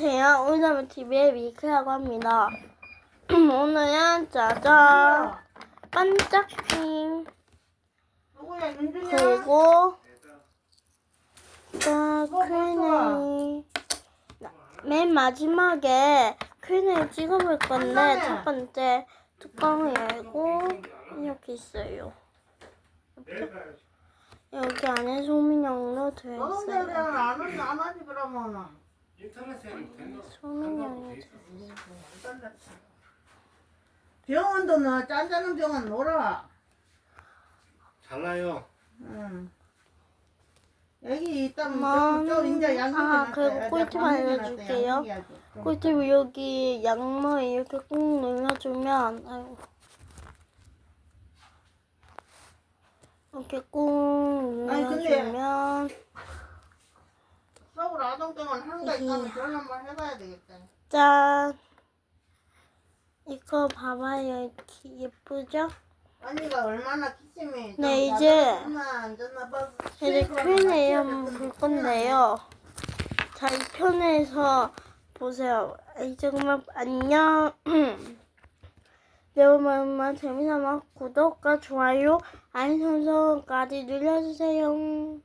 안녕하세요. 오늘은 TV의 미크라고 합니다. 오늘은 짜잔 반짝핑? 그리고 자 퀸이 맨 마지막에 퀸을 찍어볼 건데 첫 번째 뚜껑을 열고 이렇게 있어요. 여기 안에 노동자들은 들어있어요. 된거 소민형이 병원도 너 짠짜는 병원 놀아. 잘나요. 응. 여기 있다면 엄마. 좀, 좀 이제 양념 아, 그리고 꿀팁 알려줄게요. 꿀팁 여기 양모 이렇게 꾹 눌러주면 아이고. 이렇게 꾹 아니, 근데- 눌러주면 서울 아동병원 한가 있다면 그걸 한번 해봐야 되겠다. 짠. 이거 봐봐요. 이렇게 예쁘죠? 언니가 얼마나 기침이 좀 네, 이제 나 앉았나 봐. 이제 퀸에 한번 볼 건데요. 자 이 편에서 보세요. 이제 그만 안녕. 네 여러분 재미삼아 구독과 좋아요 알림 설정까지 눌러주세요